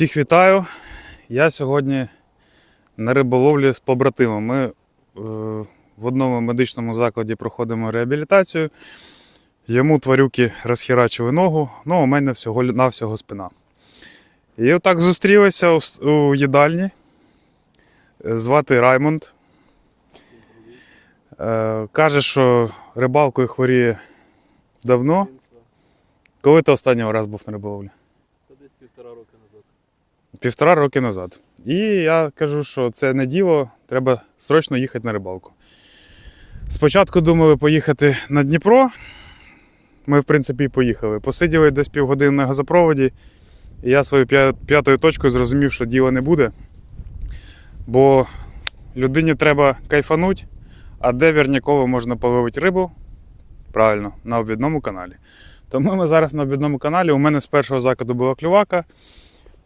Всіх вітаю. Я сьогодні на риболовлі з побратимом. Ми е, в одному медичному закладі проходимо реабілітацію. Йому тварюки розхерачили ногу, ну у мене всього навсього спина. І отак зустрілися у, у їдальні. Звати Раймонд. Е, каже, що рибалкою хворіє давно. Коли ти останній раз був на риболовлі? Та десь півтора роки назад. Півтора роки назад. І я кажу, що це не діло, треба срочно їхати на рибалку. Спочатку думали поїхати на Дніпро. Ми, в принципі, поїхали. Посиділи десь півгодини на газопроводі, і я своєю п'ятою точкою зрозумів, що діла не буде. Бо людині треба кайфануть, а де вірняково можна половити рибу? Правильно, на обідному каналі. Тому ми зараз на обідному каналі. У мене з першого закиду була клювака.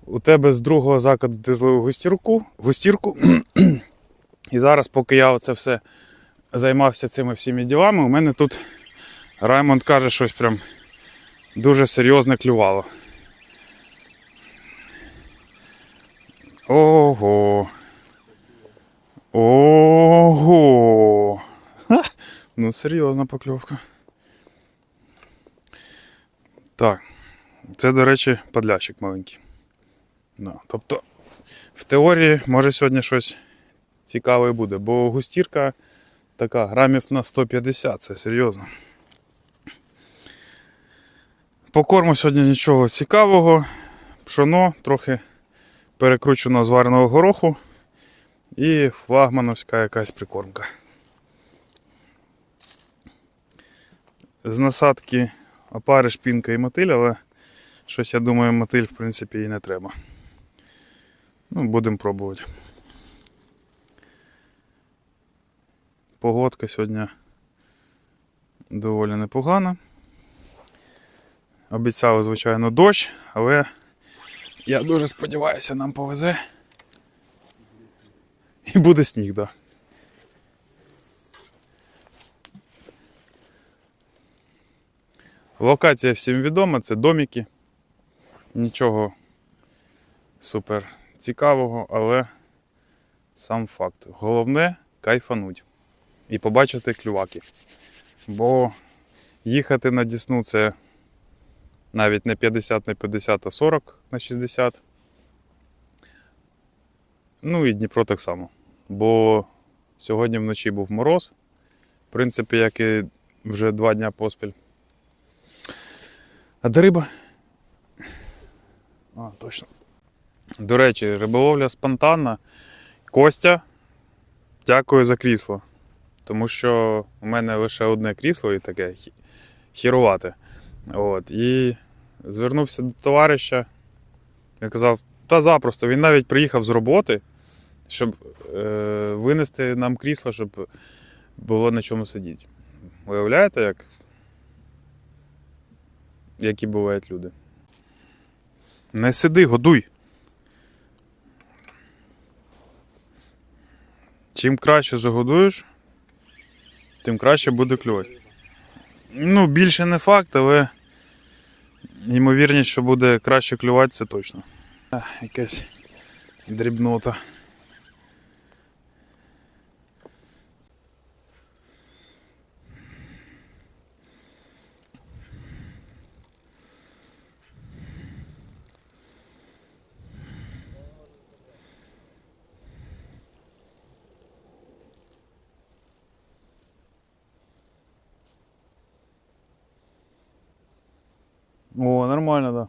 У тебе з другого закладу ти злив густірку, густірку. І зараз, поки я оце все займався цими всіми ділами, у мене тут Раймонд каже, щось прям дуже серйозне клювало. Ого. Ого. Ха! Ну, серйозна покльовка. Так. Це, до речі, подлящик маленький. Да. Тобто, в теорії може сьогодні щось цікаве буде, бо густірка така грамів на 150, це серйозно. По корму сьогодні нічого цікавого. Пшоно, трохи перекручено звареного гороху і флагмановська якась прикормка. З насадки опари, шпінка і мотиль, але щось я думаю, мотиль в принципі і не треба. Ну, будемо пробувати. Погодка сьогодні доволі непогана. Обіцяли, звичайно, дощ, але я дуже сподіваюся, нам повезе. І буде сніг, так. Да. Локація всім відома, це домики. Нічого супер цікавого, але сам факт. Головне кайфануть і побачити клюваки. Бо їхати на Дісну це навіть не 50 на 50, а 40 на 60. Ну і Дніпро так само. Бо сьогодні вночі був мороз. В принципі, як і вже два дня поспіль. А де риба? А, точно. До речі, риболовля спонтанна. Костя, дякую за крісло. Тому що у мене лише одне крісло і таке хі- хірувате. От. І звернувся до товариша. Він казав, та запросто, він навіть приїхав з роботи, щоб е, винести нам крісло, щоб було на чому сидіти. Уявляєте, як? Які бувають люди. Не сиди, годуй. Чим краще загодуєш, тим краще буде клювати. Ну, більше не факт, але ймовірність, що буде краще клювати, це точно. Якась дрібнота. Нормально, да.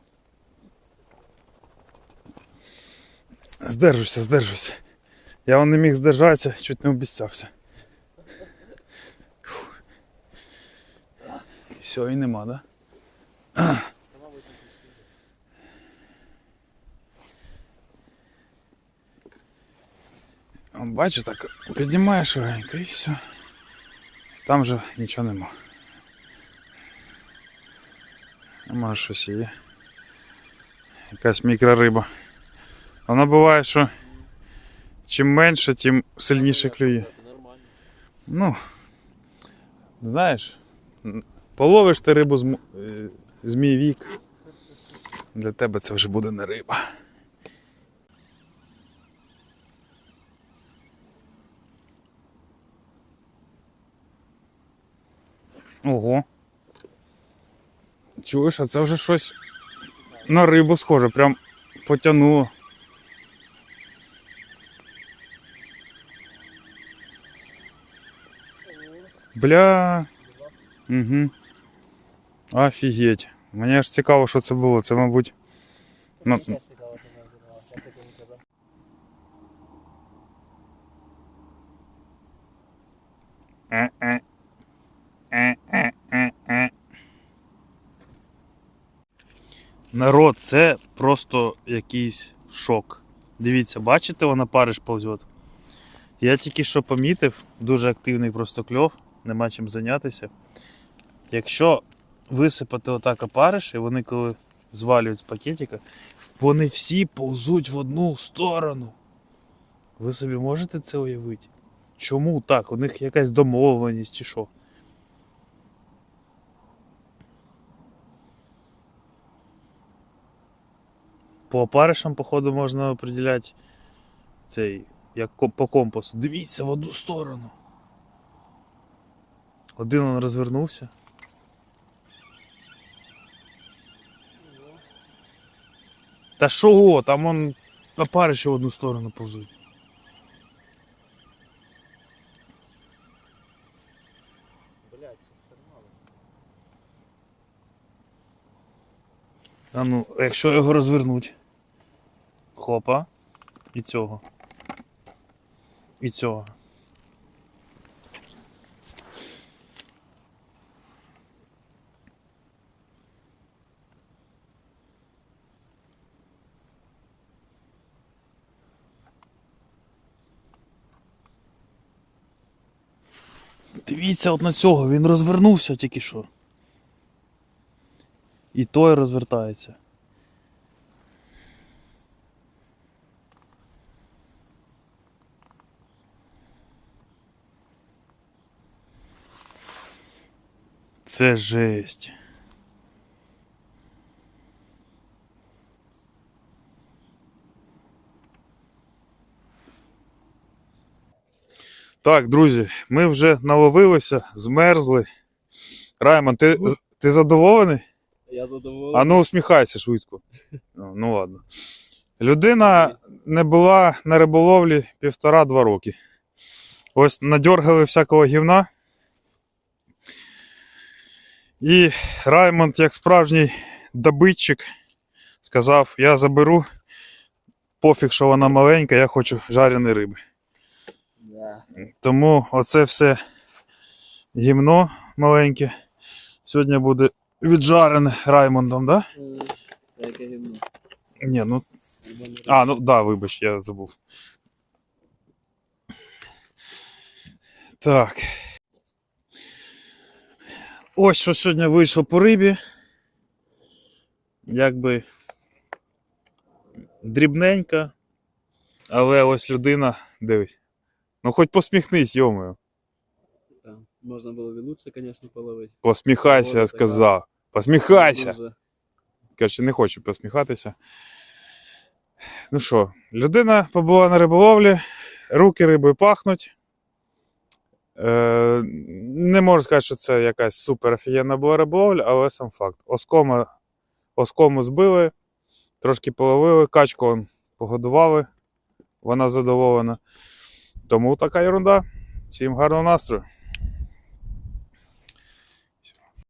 Здержуся, здержуся. Я вон не міг здержатися, чуть не обіцявся. Все, і нема, да? Бачиш, так піднімаєш легенько і все. Там вже нічого нема. Може щось є. Якась мікрориба. Вона буває, що чим менше, тим сильніше клює. Ну, знаєш, половиш ти рибу з, е, з мій вік. Для тебе це вже буде не риба. Ого. Чуєш, а це вже щось на рибу схоже, прям потягнуло. Бля. Угу. Офігеть. Мені аж цікаво, що це було. Це, мабуть. Ну, Е-е. Е-е-е-е. Народ, це просто якийсь шок. Дивіться, бачите, вона париж повзе. Я тільки що помітив, дуже активний просто кльов, нема чим зайнятися. Якщо висипати отак опариш, і вони коли звалюють з пакетика, вони всі повзуть в одну сторону. Ви собі можете це уявити? Чому так? У них якась домовленість чи що? По опаришам, походу, можна определяти цей, як по компасу. Дивіться в одну сторону. Один он розвернувся. Та що, там он опариші в одну сторону повзуть. Блять, сорвалось. А ну, якщо його розвернуть. Хопа. І цього. І цього. Дивіться от на цього, він розвернувся тільки що. І той розвертається. Це жесть. Так, друзі, ми вже наловилися, змерзли. Раймон, ти, ти задоволений? Я задоволений. А ну усміхайся швидко. Ну, ну ладно. Людина не була на риболовлі півтора-два роки. Ось надьоргали всякого гівна. І Раймонд, як справжній добитчик, сказав: я заберу, пофіг, що вона маленька, я хочу жареної риби. Да. Тому оце все гімно маленьке. Сьогодні буде віджарене Раймондом, так? Да? Яке гімно. Ні, ну А, ну да, вибач, я забув. Так. Ось що сьогодні вийшло по рибі. Якби дрібненька. Але ось людина, дивись. Ну хоч посміхнись, йомою. Можна було і лучше, звісно, половити. Посміхайся, я сказав. Посміхайся. Коротше, не хочу посміхатися. Ну що, людина побула на риболовлі, руки рибою пахнуть. Е, не можу сказати, що це якась супер офігенна була риболовля, але сам факт. Оскома, оскому збили, трошки половили, качку он погодували, вона задоволена. Тому така ерунда. Всім гарного настрою.